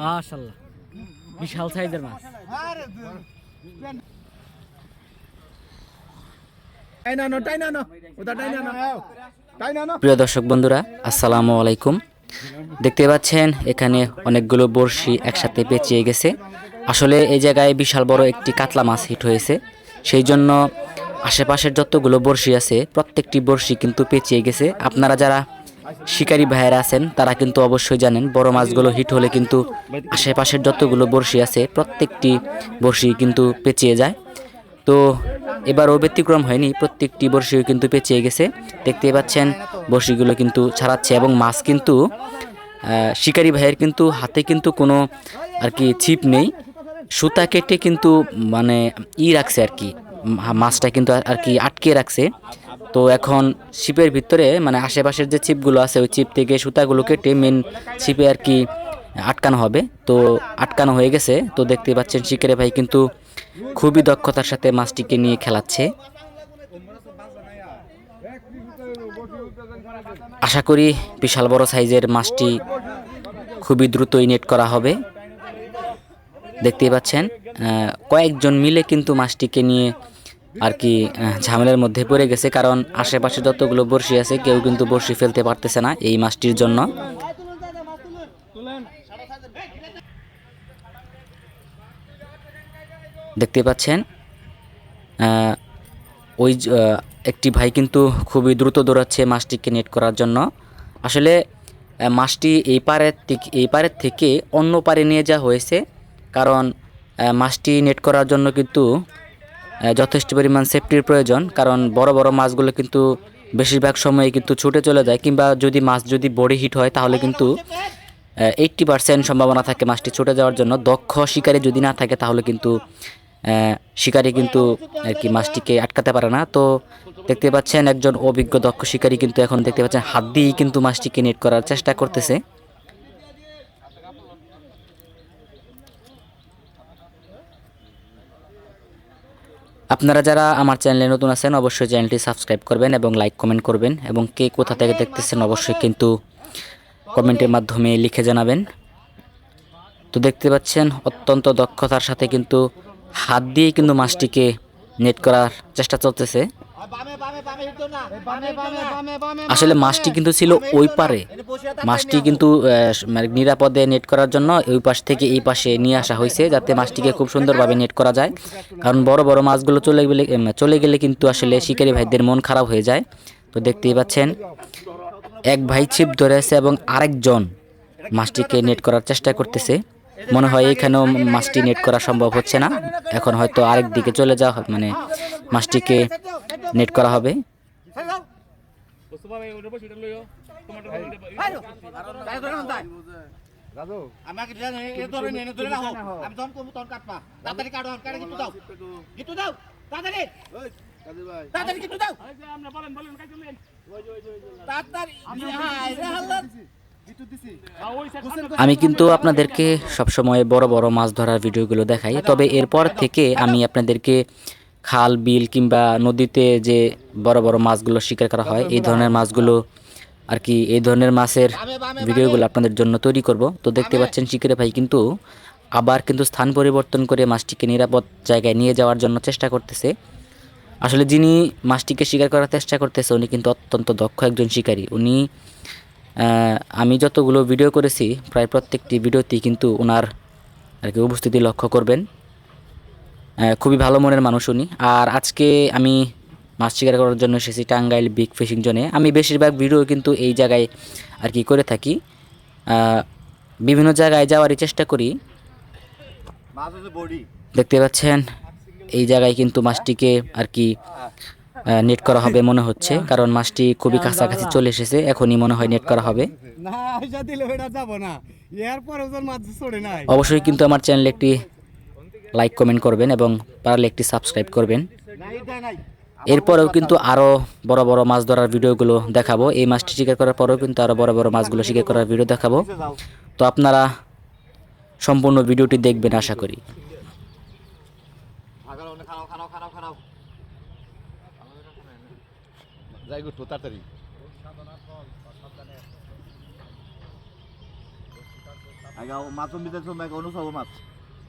মাশাল্লাহ বিশাল সাইজের মাছ। প্রিয় দর্শক বন্ধুরা আসসালামু আলাইকুম। দেখতে পাচ্ছেন এখানে অনেকগুলো বড়শি একসাথে পেঁচিয়ে গেছে। আসলে এই জায়গায় বিশাল বড় একটি কাতলা মাছ হিট হয়েছে। সেই জন্য আশেপাশের যতগুলো বড়শি আছে প্রত্যেকটি বড়শি কিন্তু পেঁচিয়ে গেছে। আপনারা যারা শিকারী ভাইয়েরা আছেন, তারা কিন্তু অবশ্যই জানেন বড় মাছগুলো হিট হলে কিন্তু আশেপাশের যতগুলো বড়শি আছে, প্রত্যেকটি বড়শি কিন্তু পেঁচিয়ে যায়। তো এবারও ব্যতিক্রম হয়নি, প্রত্যেকটি বড়শিও কিন্তু পেঁচিয়ে গেছে। দেখতে পাচ্ছেন, বড়শিগুলো কিন্তু ছাড়াচ্ছে এবং মাছ কিন্তু শিকারি ভাইয়ের কিন্তু হাতে কিন্তু কোনো আর কি ছিপ নেই। সুতা কেটে কিন্তু মানে ই রাখছে আর কি, মাছটা কিন্তু আর কি আটকে রাখছে। তো এখন ছিপের ভিতরে মানে আশেপাশের যে ছিপগুলো আছে, ওই ছিপ থেকে সুতাগুলো কেটে মেন ছিপে আর কি আটকানো হবে। তো আটকানো হয়ে গেছে। তো দেখতে পাচ্ছেন শিকারি ভাই কিন্তু খুবই দক্ষতার সাথে মাছটিকে নিয়ে খেলাচ্ছে। আশা করি বিশাল বড় সাইজের মাছটি খুবই দ্রুতই নেট করা হবে। দেখতেই পাচ্ছেন কয়েকজন মিলে কিন্তু মাছটিকে নিয়ে আর কি ঝামেলার মধ্যে পড়ে গেছে, কারণ আশেপাশে যতগুলো বড়শি আছে, কেউ কিন্তু বড়শি ফেলতে পারতেছে না এই মাছটির জন্য। দেখতে পাচ্ছেন ওই একটি ভাই কিন্তু খুবই দ্রুত দৌড়াচ্ছে মাছটিকে নেট করার জন্য। আসলে মাছটি এই পারের থেকে, এই পারের থেকে অন্য পারে নিয়ে যাওয়া হয়েছে, কারণ মাছটি নেট করার জন্য কিন্তু যথেষ্ট পরিমাণ সেফটির প্রয়োজন, কারণ বড় বড় মাছগুলো কিন্তু বেশিরভাগ সময়ে কিন্তু ছুটে চলে যায়, কিংবা যদি মাছ যদি বডি হিট হয়, তাহলে কিন্তু এইট্টি পার্সেন্ট সম্ভাবনা থাকে মাছটি ছুটে যাওয়ার জন্য। দক্ষ শিকারী যদি না থাকে, তাহলে কিন্তু শিকারী কিন্তু আর কি মাছটিকে আটকাতে পারে না। তো দেখতে পাচ্ছেন, একজন অভিজ্ঞ দক্ষ শিকারী কিন্তু এখন দেখতে পাচ্ছেন, হাত দিয়েই কিন্তু মাছটিকে নেট করার চেষ্টা করতেছে। আপনারা যারা আমার চ্যানেলে নতুন আছেন, অবশ্যই চ্যানেলটি সাবস্ক্রাইব করবেন এবং লাইক কমেন্ট করবেন এবং কে কোথা থেকে দেখতেছেন অবশ্যই কিন্তু কমেন্টের মাধ্যমে লিখে জানাবেন। তো দেখতে পাচ্ছেন, অত্যন্ত দক্ষতার সাথে কিন্তু হাত দিয়ে কিন্তু মাছটিকে নেট করার চেষ্টা চলতেছে। আসলে মাছটি কিন্তু ছিল ওই পারে। মাছটি কিন্তু আহ, মানে নিরাপদে নেট করার জন্য ওই পাশ থেকে এই পাশে নিয়ে আসা হয়েছে যাতে মাছটিকে খুব সুন্দরভাবে নেট করা যায়। কারণ বড় বড় মাছগুলো চলে গেলে চলে গেলে কিন্তু আসলে শিকারী ভাইদের মন খারাপ হয়ে যায়। তো দেখতেই পাচ্ছেন এক ভাই ছিপ ধরে আছে এবং আরেকজন মাছটিকে নেট করার চেষ্টা করতেছে। মনে হয় এখানেও মাছটি নেট করা সম্ভব হচ্ছে না। এখন হয়তো আরেক দিকে চলে যাওয়া হবে, মানে মাছটিকে নেট করা হবে। আমাকে আমি কিন্তু আপনাদেরকে সবসময় বড় বড় মাছ ধরার ভিডিওগুলো দেখাই। তবে এরপর থেকে আমি আপনাদেরকে খাল, বিল কিংবা নদীতে যে বড় বড় মাছগুলো শিকার করা হয়, এই ধরনের মাছগুলো আর কি এই ধরনের মাছের ভিডিওগুলো আপনাদের জন্য তৈরি করব। তো দেখতে পাচ্ছেন শিকারে ভাই কিন্তু আবার কিন্তু স্থান পরিবর্তন করে মাছটিকে নিরাপদ জায়গায় নিয়ে যাওয়ার জন্য চেষ্টা করতেছে। আসলে যিনি মাছটিকে শিকার করার চেষ্টা করতেছে, উনি কিন্তু অত্যন্ত দক্ষ একজন শিকারী। উনি আমি যতগুলো ভিডিও করেছি, প্রায় প্রত্যেকটি ভিডিওতেই কিন্তু ওনার আর কি উপস্থিতি লক্ষ্য করবেন। খুবই ভালো মনের মানুষ উনি। আর আজকে আমি মাছ শিকার করার জন্য এসেছি টাঙ্গাইল বিগ ফিশিং জোনে। আমি বেশিরভাগ ভিডিও কিন্তু এই জায়গায় আর কি করে থাকি। বিভিন্ন জায়গায় যাওয়ারই চেষ্টা করি। দেখতে পাচ্ছেন? এই জায়গায় কিন্তু মাছটিকে আর কি নেট করা হবে মনে হচ্ছে। কারণ মাছটি খুবই কাছাকাছি চলে এসেছে। এখনই মনে হয় নেট করা হবে। অবশ্যই কিন্তু আমার চ্যানেলে একটি লাইক কমেন্ট করবেন এবং পারলে একটি সাবস্ক্রাইব করবেন। এরপরেও কিন্তু আরও বড় বড় মাছ ধরার ভিডিওগুলো দেখাবো। এই মাছটি শিকার করার পরেও কিন্তু আরও বড় বড় মাছগুলো শিকার করার ভিডিও দেখাবো। তো আপনারা সম্পূর্ণ ভিডিওটি দেখবেন আশা করি। খাও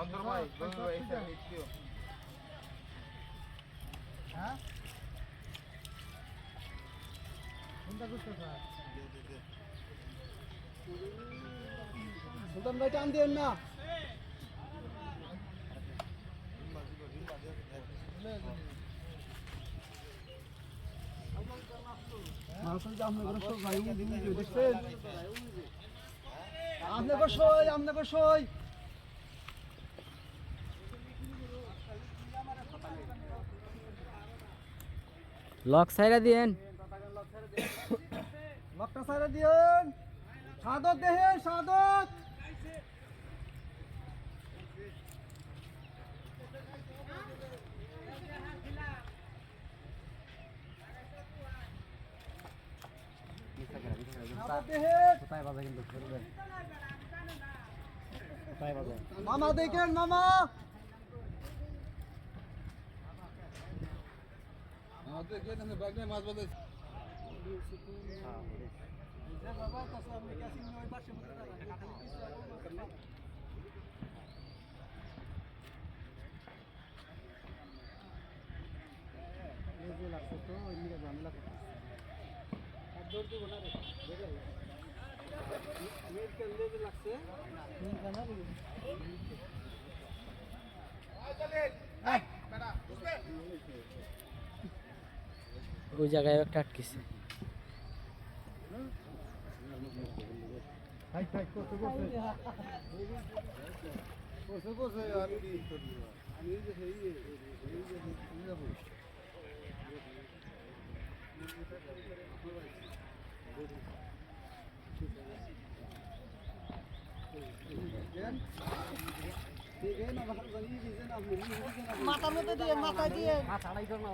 গো ভাই দু গই গই হ্যাঁ বডি বডি ইজ সিঙ্গেল আমার তারা না গো খেলতে রে পারে সুলতান ভাই টান দিয়েন না আপনাকে সই আপনাকে সই লক সাইরা দিয়েন। লকটা সাইডে দিয়েন। সাদত দেখেন সাদত। দেখেন মামা দেখেন মামা। ওই জায়গায় একটা আটকেছে করছে করছে আর আমি যে সেই মাথার মধ্যে দিয়ে মাথায় দিয়ে টানে নিন টানে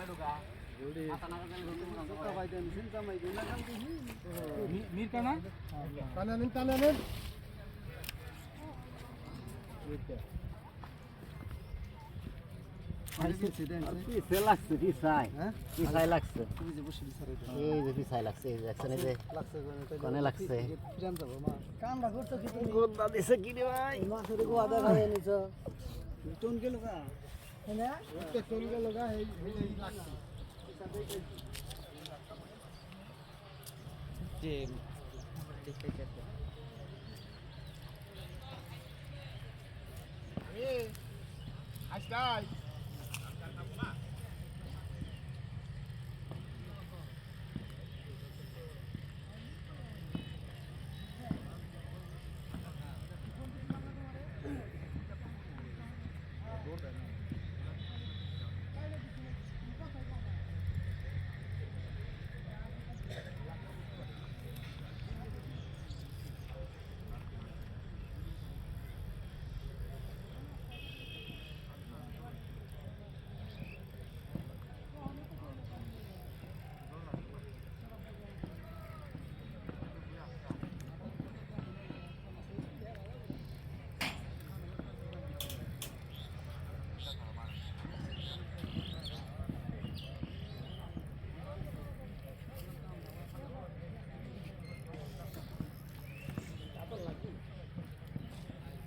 নিন পিছে লাগছে পিছাই হ্যাঁ পিছাই লাগছে তুমি যে বসে বিচারে এই যে পিছাই লাগছে এই যে ফিরান যাব মা কামড়া করছ কি তুমি গোদা দিছে কি রে ভাই মাছের গোয়া দেখাই নিছো টন গেল গা হ্যাঁ টন গেল গা এই এই লাগছে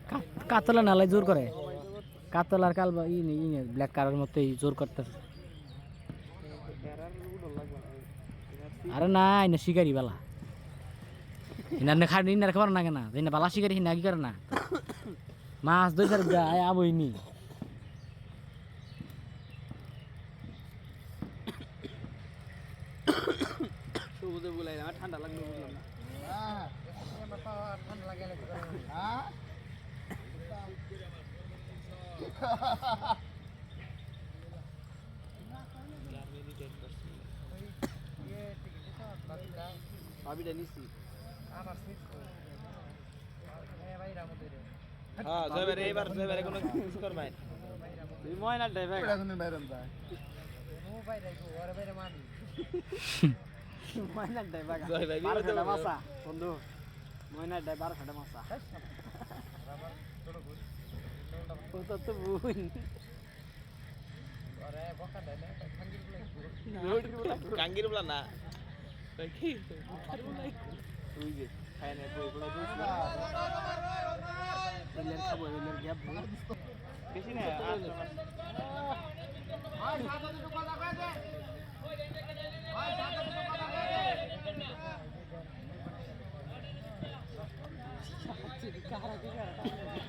কা- কাতলা নালাই জোর করে। কাতলার কাল বা ই ই ব্ল্যাক কালার মতোই জোর করতে। আরে না এনে শিকারি বালা। ইনার খাড়ি ইনার খাবার না। কেনা ইনা বালা শিকারি হিনা কি করে না? মাছ দুই চার যায় আবইনি ঠান্ডা লাগল বুঝলাম না হ্যাঁ ঠান্ডা লাগে হ্যাঁ ভাবিটা নিছি। হ্যাঁ জয়বারে এবার জয়বারে কোনো কিছু কর নাই তুই ময়না ড্রাইভার। এখন বাইরে যায়। ময়নার ড্রাইভার। জয়বারে বারো খাটা মাছা। বন্ধু ময়নার ড্রাইভার খাটা মাছা ও তো তো বুন কাঙ্গির বলা না কি তুই যে খায় না কই বলা তুই এলের খাব এলের গ্যাপ বেশি না আর তোমার ভাই আপনার দাম নাই খেলান চোখ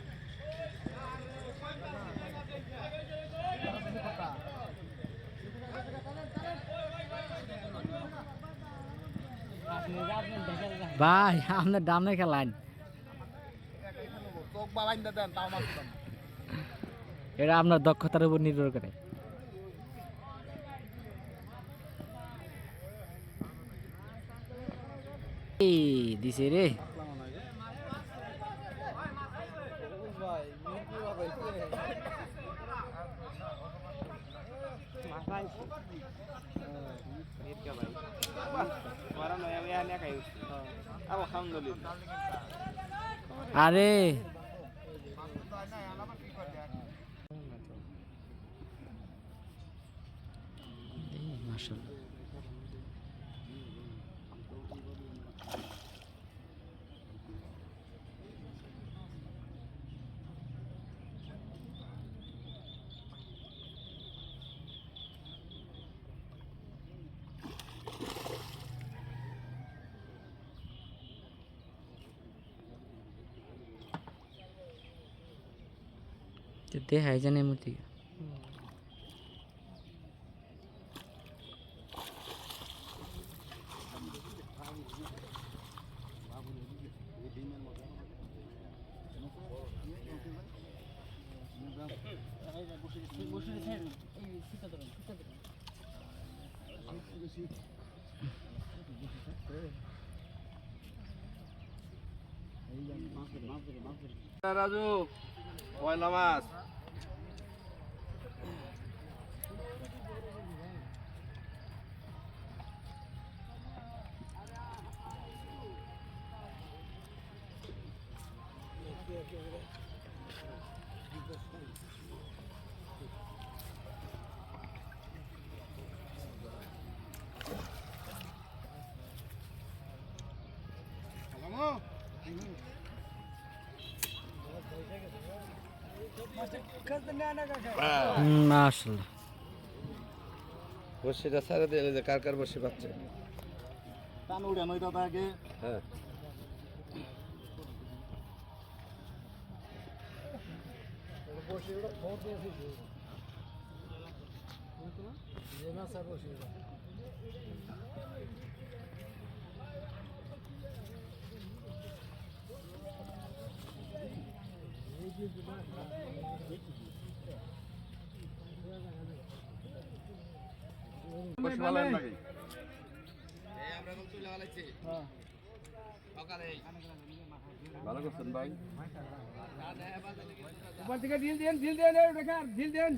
বাবাইন দাম তাও খেলান এটা আপনার দক্ষতার উপর নির্ভর করে। দিছে রে। আলহামদুলিল্লাহ। আরে। মাশাআল্লাহ। দেখাই জানে মূর্তি রাজু পয়লা মাছ মাশাআল্লাহ বসিটা সারা দিয়ে যে কার কার বসে পাচ্ছে? টান উড়ে নইটা থাকে হ্যাঁ। বসে ভালো। লাগে। ভালো করছেন ভাই। উপর থেকে ঢিল দেন ঢিল দেন বেকার ঢিল দেন।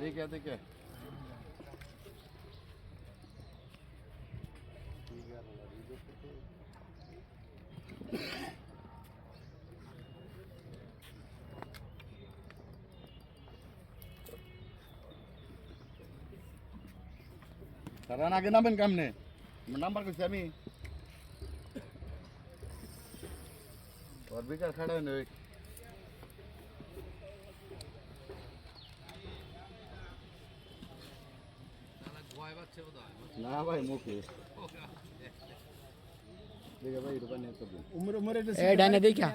দেখে দেখে। তারা আগে নামেন কেমনে নাম্বার করছি আমি ওর বিকার খাড়া নেই না ভাই মুখে দেখে ভাই দোকান নিয়ে চলবে উমর উমর এ ডাইনে দেখা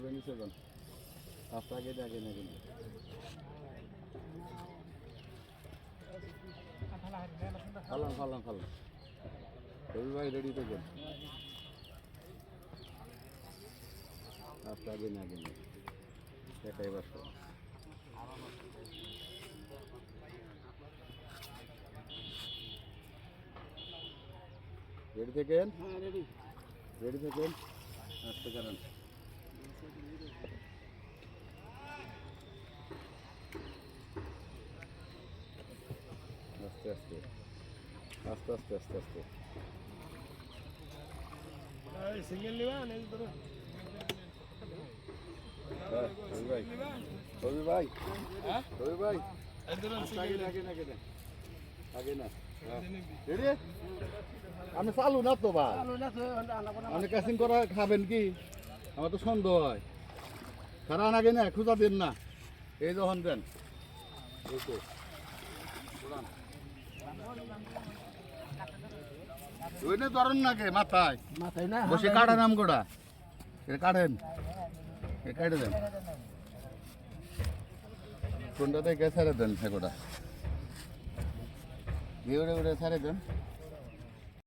তো বেনিছে কোন রাস্তা আগে আগে না কিন্তু ফালান ফালান ফালান। রবি ভাই রেডি থেকে আচ্ছা আগে আগে না এটাই বাস রেডি থেকেন? হ্যাঁ রেডি রেডি থেকেন? আসতে কারণ আস্তে আস্তে আস্তে আস্তে আস্তে। সিঙ্গেল নিবা নেই তোর। হ্যাঁ, ভাই। রবি ভাই। রবি ভাই। আগে না আগে না আগে না। আগে না। আমি চালু না তো ভাই? আপনি ক্যাসিং করা খাবেন কি? আমার তো সন্দেহ হয়। খারান আগে না খুঁজা দেন না। এই যখন দেন। এই তো। ধরেন না কে? মাথায়। মাথায় না? বসে কাটেন আম গোড়া এটা কাটেন। এ কাটে দেন। কোনটাতে ছেড়ে দেন সেগোটা? দিয়ে উড়ে উড়ে সারে দেন।